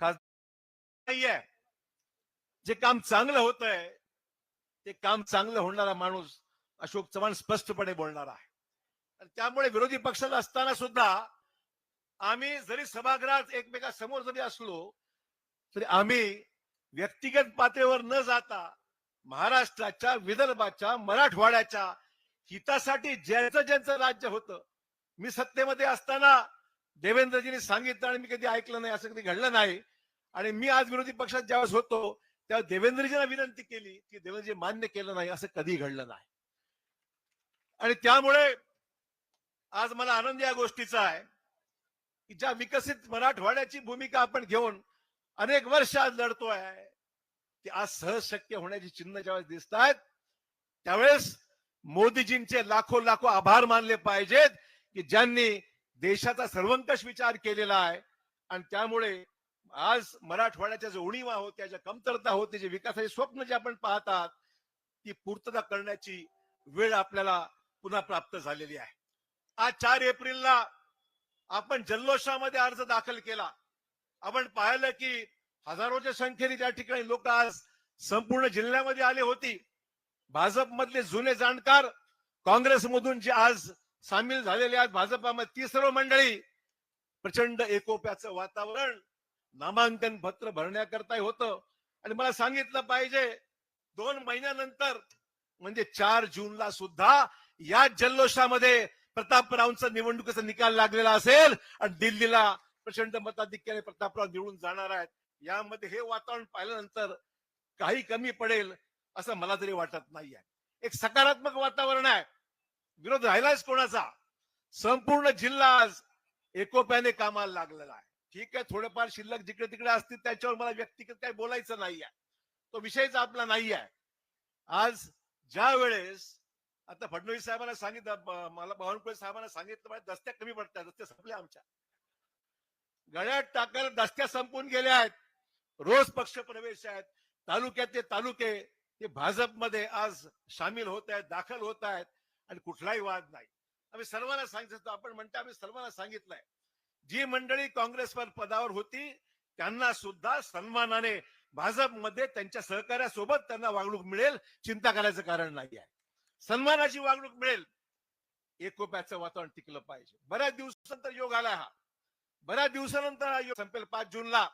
नाहीये. जे काम चांगलं होत आहे ते काम चांगलं होणारा माणूस अशोक चव्हाण स्पष्टपणे बोलणार आहे. त्यामुळे विरोधी पक्षाला असताना सुद्धा आम्ही जरी सभागृहात एकमेकासमोर जरी असलो तरी आम्ही व्यक्तिगत पातळीवर न जाता महाराष्ट्राच्या विदर्भाच्या मराठवाड्याच्या हितासाठी ज्यांचं ज्यांचं राज्य होतं मी सत्तेमध्ये असताना देवेंद्रजींनी सांगितलं आणि मी कधी ऐकलं नाही असं कधी घडलं नाही. आणि मी आज विरोधी पक्षात ज्यावेळेस होतो त्या देवेंद्रजींना विनंती केली की देवेंद्रजी मान्य केलं नाही असं कधी घडलं नाही. आणि त्यामुळे आज मला आनंद या गोष्टीचा आहे की ज्या विकसित मराठवाड्याची भूमिका आपण घेऊन अनेक वर्ष आज लढतोय ते आज सहज शक्य होण्याची चिन्ह ज्यावेळेस दिसत आहेत त्यावेळेस मोदीजींचे लाखो लाखो आभार मानले पाहिजेत की ज्यांनी देशाचा सर्वंकष विचार केलेला आहे. आणि त्यामुळे आज मराठवाड्याच्या ज्या उणीवा होत्या ज्या कमतरता होते जे विकासाचे स्वप्न जे आपण पाहतात ती पूर्तता करण्याची वेळ आपल्याला पुन्हा प्राप्त झालेली आहे. आज चार एप्रिलला आपण जल्लोषामध्ये अर्ज दाखल केला. आपण पाहिलं की हजारोच्या संख्येने त्या ठिकाणी लोक आज संपूर्ण जिल्ह्यामध्ये आले होती. भाजपमधले जुने जाणकार काँग्रेसमधून जे आज सामील झालेले आहेत भाजपामध्ये ती सर्व मंडळी. प्रचंड एकोप्याचं वातावरण नामांकन पत्र भरण्याकरता होतं. आणि मला सांगितलं पाहिजे दोन महिन्यानंतर म्हणजे चार जूनला सुद्धा या जल्लोषामध्ये प्रतापरावांचा निवडणुकीचा निकाल लागलेला असेल आणि दिल्लीला प्रचंड मताधिक्याने प्रतापराव निवडून जाणार आहेत. यामध्ये हे वातावरण पाहिल्यानंतर काही कमी पडेल असं मला तरी वाटत नाही आहे एक सकारात्मक वातावरण आहे. विरोध राहिलाच कोणाचा? संपूर्ण जिल्हा आज एकोप्याने कामाला लागलेला आहे. ठीक आहे थोडेफार शिल्लक जिकडे तिकडे असतील त्याच्यावर मला व्यक्तिगत काही बोलायचं नाही आहे तो विषयच आपला नाही आहे आज ज्या वेळेस आता फडणवीस साहेबांना सांगितलं मला बावनकुळे साहेबांना सांगितलं दस्त्या कमी पडतात दस्त्या संपल्या आमच्या. गळ्यात टाकायला दस्त्या संपून गेल्या आहेत. रोज पक्ष प्रवेश आहेत. तालुक्यातले तालुके ते भाजपमध्ये आज सामील होत आहेत दाखल होत आहेत. आणि कुठलाही वाद नाही. आम्ही सर्वांना सांगितलं आपण म्हणतो आम्ही सर्वांना सांगितलंय. जी मंडळी काँग्रेसवर पदावर होती त्यांना सुद्धा सन्मानाने भाजपमध्ये त्यांच्या सहकार्यासोबत त्यांना वागणूक मिळेल चिंता करायचं कारण नाही आहे. सन्मानाची वागणूक मिळेल एकोप्याचं वातावरण टिकलं पाहिजे. बऱ्याच दिवसानंतर योग आला हा. बऱ्याच दिवसानंतर हा योग संपेल. पाच जूनला